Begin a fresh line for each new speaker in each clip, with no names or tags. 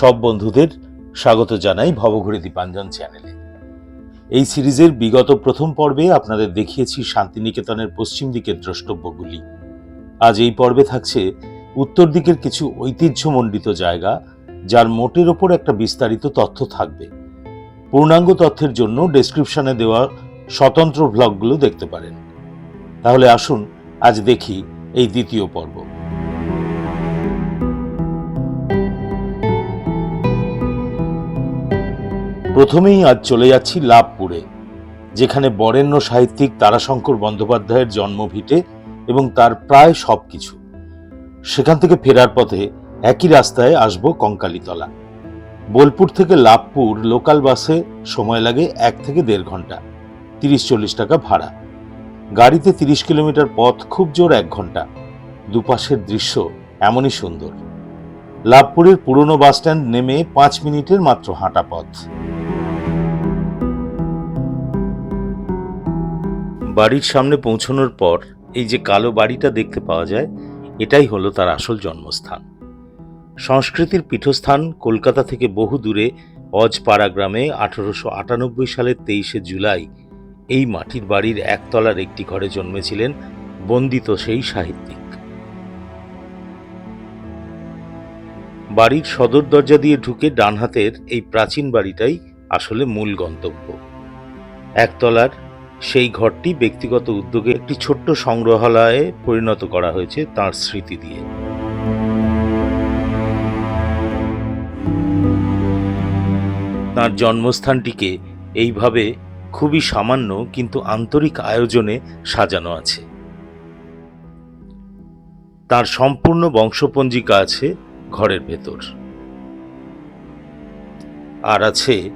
সব বন্ধুদের স্বাগত জানাই ভবঘুরে দীপাঞ্জন চ্যানেলে। এই সিরিজের বিগত প্রথম পর্বে আপনাদের দেখিয়েছি শান্তিনিকেতনের পশ্চিম দিকের দ্রষ্টব্যগুলি। আজ এই পর্বে থাকছে উত্তর দিকের কিছু ঐতিহ্যমণ্ডিত জায়গা, যার মোটের ওপর একটা বিস্তারিত তথ্য থাকবে। পূর্ণাঙ্গ তথ্যের জন্য ডেসক্রিপশনে দেওয়া স্বতন্ত্র ভ্লগগুলো দেখতে পারেন। তাহলে আসুন, আজ দেখি এই দ্বিতীয় পর্ব। প্রথমেই আজ চলে যাচ্ছি লাভপুরে, যেখানে বরেণ্য সাহিত্যিক তারাশঙ্কর বন্দ্যোপাধ্যায়ের জন্মভিটে এবং তার প্রায় সব কিছু সেখান থেকে ফেরার পথে একই রাস্তায় আসব কঙ্কালীতলা। বোলপুর থেকে লাভপুর লোকাল বাসে সময় লাগে এক থেকে দেড় ঘণ্টা, তিরিশ চল্লিশ টাকা ভাড়া। গাড়িতে তিরিশ কিলোমিটার পথ খুব জোর এক ঘণ্টা, দুপাশের দৃশ্য এমনই সুন্দর। লাভপুরের পুরনো বাসস্ট্যান্ড নেমে পাঁচ মিনিটের মাত্র হাঁটা পথ। বাড়ির সামনে পৌঁছানোর পর এই যে কালো বাড়িটা দেখতে পাওয়া যায়, এটাই হলো তার আসল জন্মস্থান। সংস্কৃতির পীঠস্থান কলকাতা থেকে বহু দূরে অজপাড়া গ্রামে আঠারোশো আটানব্বই সালের তেইশে জুলাই এই মাটির বাড়ির একতলার একটি ঘরে জন্মেছিলেন বন্দিত সেই সাহিত্যিক। বাড়ির সদর দরজা দিয়ে ঢুকে ডান হাতের এই প্রাচীন বাড়িটাই আসলে মূল গন্তব্য। একতলার সেই ঘরটি ব্যক্তিগত উদ্যোগে একটি ছোট্ট সংগ্রহালয়ে পরিণত করা হয়েছে তার স্মৃতি দিয়ে। তার জন্মস্থানটিকে এইভাবে খুবই সামান্য কিন্তু আন্তরিক আয়োজনে সাজানো আছে। তার সম্পূর্ণ বংশপঞ্জিকা আছে ঘরের ভেতর। আর আছে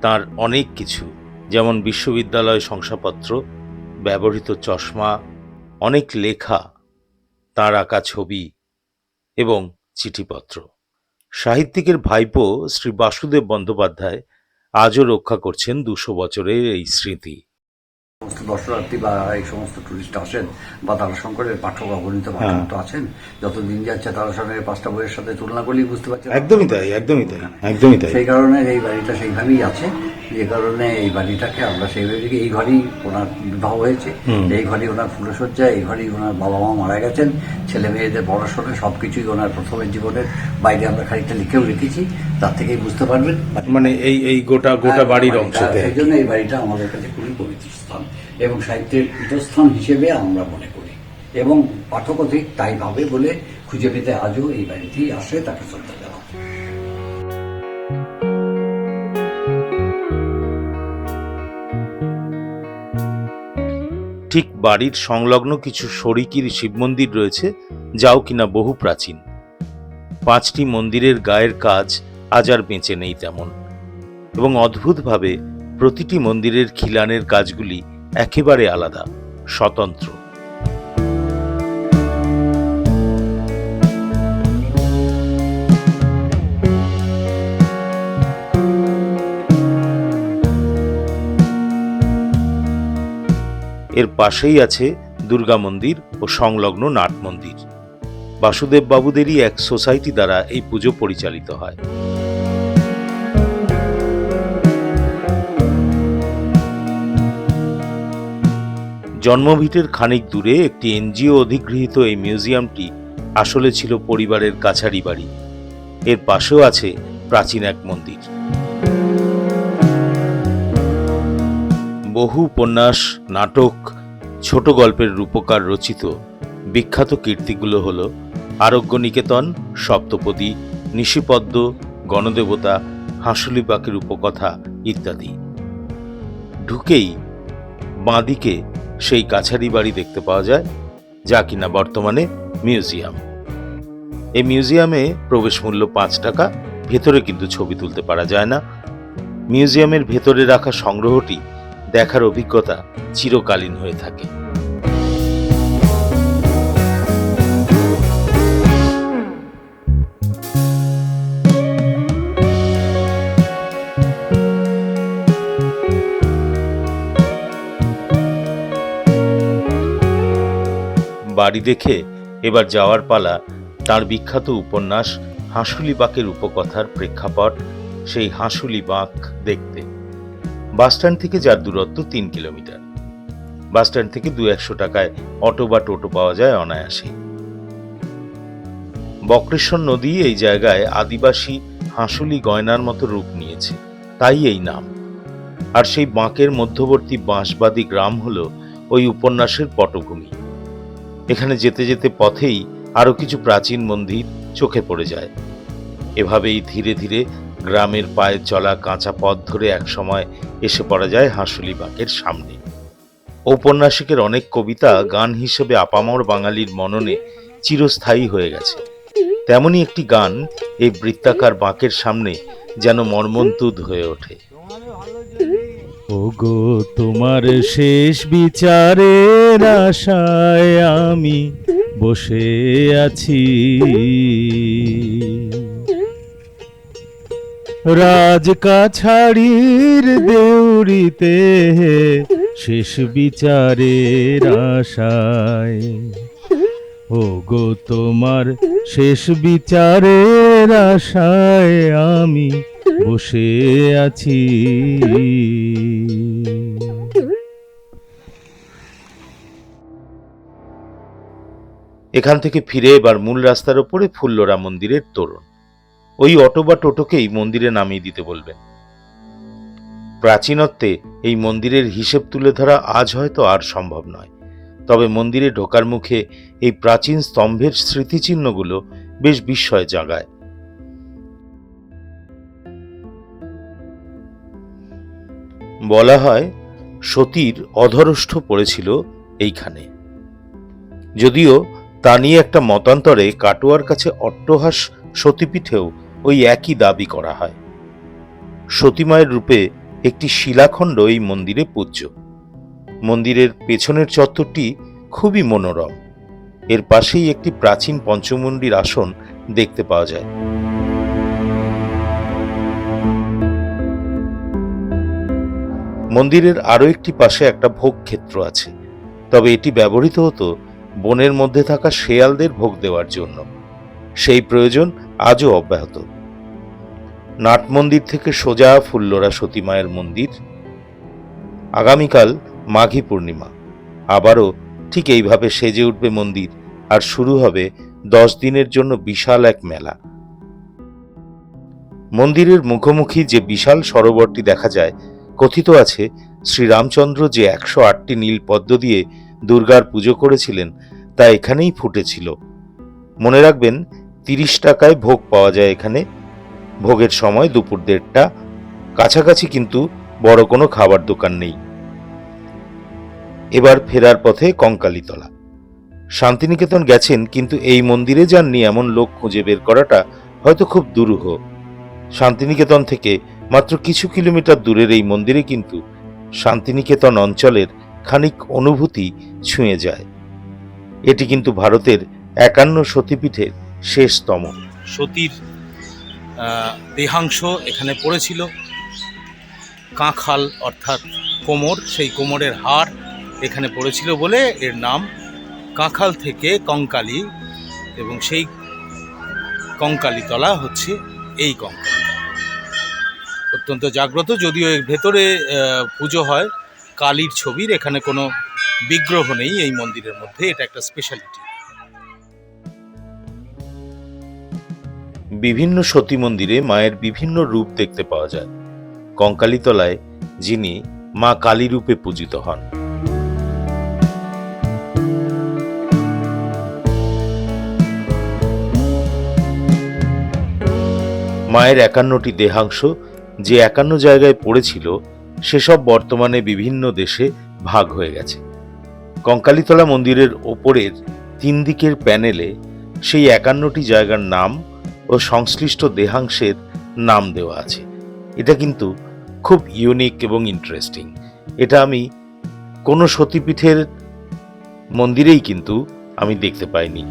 তার অনেক কিছু। যেমন বিশ্ববিদ্যালয় শংসাপত্র, ব্যবহৃত চশমা, অনেক লেখা তাঁর আঁকা ছবি এবং চিঠিপত্র। সাহিত্যিকের ভাইপো শ্রী বাসুদেব বন্দ্যোপাধ্যায় আজও রক্ষা করছেন দুশো বছরের এই স্মৃতি।
সমস্ত দর্শনার্থী বা এই সমস্ত টুরিস্ট আসেন বা তারাশঙ্করের পাঠক অগণিত
হ্যাঁ।
পাঠক তো আছেন যত দিন যাচ্ছে তারাশঙ্করের পাঁচটা বইয়ের সাথে তুলনা করলেই বুঝতে পারছেন
একদমই তাই একদমই তাই একদমই তাই।
সেই কারণে এই বাড়িটা সেইভাবেই আছে যে কারণে এই বাড়িটাকে আমরা সেইভাবে এই ঘরেই ওনার বিবাহ হয়েছে। এই ঘরেই ওনার ফুলসজ্জা এই ঘরেই ওনার বাবা মা মারা গেছেন। ছেলে মেয়েদের পড়াশোনা সবকিছুই ওনার প্রথমের জীবনের বাইরে আমরা খানিকটা লিখেও রেখেছি তার থেকেই বুঝতে পারবেন।
মানে এই এই গোটা গোটা বাড়ির অংশ।
এই জন্য এই বাড়িটা আমাদের কাছে খুবই পবিত্র। এবং সাহিত্যের পীঠস্থান হিসেবে আমরা মনে করি। এবং পাঠক ঠিক তাই ভাবে বলে খুঁজে পেতে আজও এই বাড়িতেই আসে তাকে শ্রদ্ধা জানায়
ঠিক বাড়ির সংলগ্ন কিছু শরিকির শিব মন্দির রয়েছে, যাও কিনা বহু প্রাচীন। পাঁচটি মন্দিরের গায়ের কাজ আজ আর বেঁচে নেই তেমন। এবং অদ্ভুতভাবে প্রতিটি মন্দিরের খিলানের কাজগুলি একেবারে আলাদা, স্বতন্ত্র। এর পাশেই আছে দুর্গা মন্দির ও সংলগ্ন নাট মন্দির। বাসুদেব বাবুদেরই এক সোসাইটি দ্বারা এই পুজো পরিচালিত হয়। জন্মভিটের খানিক দূরে একটি এনজিও অধিগৃহীত এই মিউজিয়ামটি আসলে ছিল পরিবারের কাছারি বাড়ি। এর পাশেও আছে প্রাচীন এক মন্দির। বহু উপন্যাস, নাটক, ছোট গল্পের রূপকার রচিত বিখ্যাত কীর্তিগুলো হল আরোগ্য নিকেতন সপ্তপদী, নিশিপদ্ম, গণদেবতা হাঁসুলি পাখির উপকথা ইত্যাদি। ঢুকেই বাঁদিকে সেই কাছারি বাড়ি দেখতে পাওয়া যায়, যা কিনা বর্তমানে মিউজিয়াম। এই মিউজিয়ামে প্রবেশ মূল্য পাঁচ টাকা, ভেতরে কিন্তু ছবি তুলতে পারা যায় না। মিউজিয়ামের ভেতরে রাখা সংগ্রহটি দেখার অভিজ্ঞতা চিরকালীন হয়ে থাকে। বাড়ি দেখে এবার যাওয়ার পালা তার বিখ্যাত উপন্যাস হাঁসুলি বাঁকের উপকথার প্রেক্ষাপট, সেই হাঁসুলি বাঁক দেখতে। বাসস্ট্যান্ড থেকে যার দূরত্ব তিন কিলোমিটার। বাসস্ট্যান্ড থেকে দু একশো টাকায় অটো বা টোটো পাওয়া যায় অনায়াসেই বক্রেশ্বর নদী এই জায়গায় আদিবাসী হাঁসুলি গয়নার মতো রূপ নিয়েছে, তাই এই নাম। আর সেই বাঁকের মধ্যবর্তী বাঁশবাদী গ্রাম হল ওই উপন্যাসের পটভূমি। এখানে যেতে যেতে পথেই আরও কিছু প্রাচীন মন্দির চোখে পড়ে যায়। এভাবেই ধীরে ধীরে গ্রামের পায়ে চলা কাঁচা পথ ধরে একসময় এসে পড়া যায় হাঁসুলি বাঁকের সামনে। ঔপন্যাসিকের অনেক কবিতা গান হিসেবে আপামর বাঙালির মননে চিরস্থায়ী হয়ে গেছে। তেমনই একটি গান এই বৃত্তাকার বাঁকের সামনে যেন মর্মন্তুদ হয়ে ওঠে।
ওগো, তোমার শেষ বিচারের আশায় আমি বসে আছি। রাজকাছাড়ির দেউরিতে শেষ বিচারের আশায়। ওগো, তোমার শেষ বিচারের আশায় আমি বসে আছি।
এখান থেকে ফিরে এবার মূল রাস্তার ওপরে ফুল্লরা মন্দিরের তোরণ। ওই অটো বা টোটোকেই মন্দিরে নামিয়ে দিতে বলবেন। প্রাচীনত্বে এই মন্দিরের হিসেব তুলে ধরা আজ হয়তো আর সম্ভব নয়। তবে মন্দিরে ঢোকার মুখে এই প্রাচীন স্তম্ভের স্মৃতিচিহ্নগুলো বেশ বিস্ময় জাগায়। বলা হয়, সতীর অধরষ্ঠ পড়েছিল এইখানে। যদিও তা নিয়ে একটা মতান্তরে কাটোয়ার কাছে অট্টহাস সতীপীঠেও ওই একই দাবি করা হয়। সতীমায়ের রূপে একটি শিলাখণ্ড এই মন্দিরে পূজ্য। মন্দিরের পেছনের চত্বরটি খুবই মনোরম। এর পাশেই একটি প্রাচীন পঞ্চমুণ্ডির আসন দেখতে পাওয়া যায়। মন্দিরের আরও একটি পাশে একটা ভোগ ক্ষেত্র আছে। তবে এটি ব্যবহৃত হতো বনের মধ্যে থাকা শেয়ালদের ভোগ দেওয়ার জন্য। সেই প্রয়োজন আজও অব্যাহত। নাট মন্দির থেকে সোজা ফুল্লরা সতী মায়ের মন্দির। আগামীকাল মাঘী পূর্ণিমা। আবারও ঠিক এইভাবে সেজে উঠবে মন্দির আর শুরু হবে দশ দিনের জন্য বিশাল এক মেলা। মন্দিরের মুখোমুখি যে বিশাল সরোবরটি দেখা যায়, কথিত আছে শ্রীরামচন্দ্র যে একশো আটটি নীল পদ্ম দিয়ে দুর্গার পুজো করেছিলেন, তা এখানেই ফুটেছিল। মনে রাখবেন, তিরিশ টাকায় ভোগ পাওয়া যায় এখানে। ভোগের সময় দুপুর দেড়টা। কাছাকাছি কিন্তু বড় কোনো খাবার দোকান নেই। এবার ফেরার পথে কঙ্কালীতলা। শান্তিনিকেতন গেছেন, কিন্তু এই মন্দিরে যাননি এমন লোক খুঁজে বের করাটা হয়তো খুব দুরূহ। শান্তিনিকেতন থেকে মাত্র কিছু কিলোমিটার দূরের এই মন্দিরে কিন্তু শান্তিনিকেতন অঞ্চলের খানিক অনুভূতি ছুঁয়ে যায়। এটি কিন্তু ভারতের একান্ন সতীপীঠের শেষতম।
সতীর দেহাংশ এখানে পড়েছিল। কাঁখাল অর্থাৎ কোমর, সেই কোমরের হাড় এখানে পড়েছিল বলে এর নাম কাঁখাল থেকে কঙ্কালি এবং সেই কঙ্কালীতলা হচ্ছে এই কঙ্কালী অত্যন্ত জাগ্রত, যদিও এর ভেতরে পুজো হয় কালীর ছবির, এখানে কোনো বিগ্রহ নেই এই মন্দিরের মধ্যে, এটা একটা স্পেশালিটি
বিভিন্ন সতী মন্দিরে মায়ের বিভিন্ন রূপ দেখতে পাওয়া যায়। কঙ্কালীতলায় যিনি মা কালী রূপে পূজিত হন। মায়ের একান্নটি দেহাংশ যে একান্ন জায়গায় পড়েছিল সেসব বর্তমানে বিভিন্ন দেশে ভাগ হয়ে গেছে। কঙ্কালীতলা মন্দিরের ওপরের তিন দিকের প্যানেলে সেই একান্নটি জায়গার নাম ও সংশ্লিষ্ট দেহাংশের নাম দেওয়া আছে। এটা কিন্তু খুব ইউনিক এবং ইন্টারেস্টিং। এটা আমি কোনো সতীপীঠের মন্দিরেই কিন্তু আমি দেখতে পাইনি।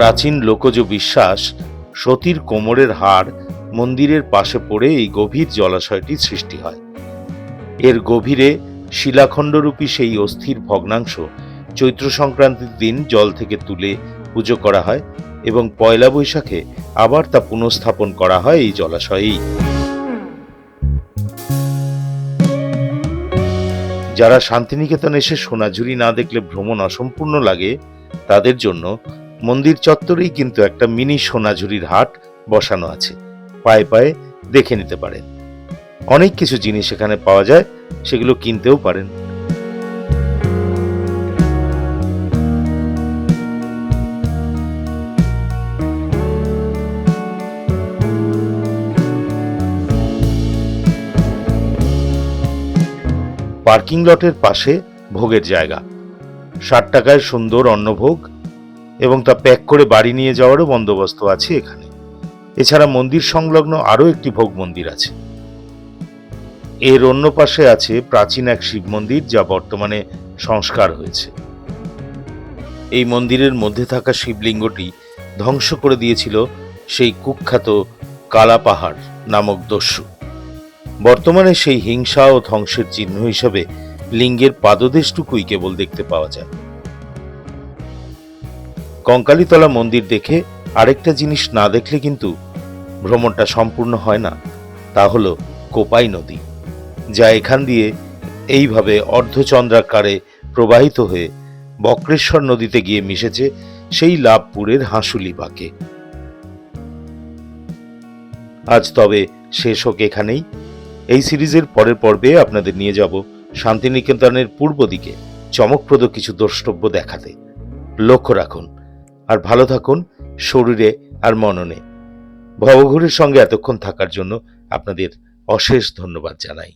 প্রাচীন লোকজ বিশ্বাস সতীর কোমরের হাড় মন্দিরের পাশে পড়ে এই গভীর জলাশয়টি সৃষ্টি হয়। এর গভীরে শিলাখণ্ডরূপী সেই অস্থির ভগ্নাংশ চৈত্র সংক্রান্তির দিন জল থেকে তুলে পুজো করা হয় এবং পয়লা বৈশাখে আবার তা পুনঃস্থাপন করা হয় এই জলাশয়েই। যারা শান্তিনিকেতন এসে সোনাঝুরি না দেখলে ভ্রমণ অসম্পূর্ণ লাগে, তাদের জন্য মন্দির চত্বরেই কিন্তু একটা মিনি সোনাঝুরির হাট বসানো আছে। পায়ে পায়ে দেখে নিতে পারেন। অনেক কিছু জিনিস এখানে পাওয়া যায়, সেগুলো কিনতেও পারেন। পার্কিং লটের পাশে ভোগের জায়গা। ষাট টাকায় সুন্দর অন্নভোগ এবং তা প্যাক করে বাড়ি নিয়ে যাওয়ারও বন্দোবস্ত আছে এখানে। এছাড়া মন্দির সংলগ্ন আরও একটি ভোগ মন্দির আছে। এর অন্য পাশে আছে প্রাচীন এক শিব মন্দির যা বর্তমানে সংস্কার হয়েছে। এই মন্দিরের মধ্যে থাকা শিবলিঙ্গটি ধ্বংস করে দিয়েছিল সেই কুখ্যাত কালা পাহাড় নামক দস্যু। বর্তমানে সেই হিংসা ও ধ্বংসের চিহ্ন হিসেবে লিঙ্গের পাদদেশটুকুই কেবল দেখতে পাওয়া যায়। কঙ্কালীতলা মন্দির দেখে আরেকটা জিনিস না দেখলে কিন্তু ভ্রমণটা সম্পূর্ণ হয় না। তা হল কোপাই নদী, যা এখান দিয়ে এইভাবে অর্ধচন্দ্রাকারে প্রবাহিত হয়ে বক্রেশ্বর নদীতে গিয়ে মিশেছে সেই লাভপুরের হাঁসুলি বাঁকে। আজ তবে শেষ হোক এখানেই। এই সিরিজের পরের পর্বে আপনাদের নিয়ে যাব শান্তিনিকেতনের পূর্ব দিকে। চমকপ্রদ কিছু দ্রষ্টব্য দেখাতে। লক্ষ্য রাখুন আর ভালো থাকুন শরীরে আর মননে। ভবঘুরের সঙ্গে এতক্ষণ থাকার জন্য আপনাদের অশেষ ধন্যবাদ জানাই।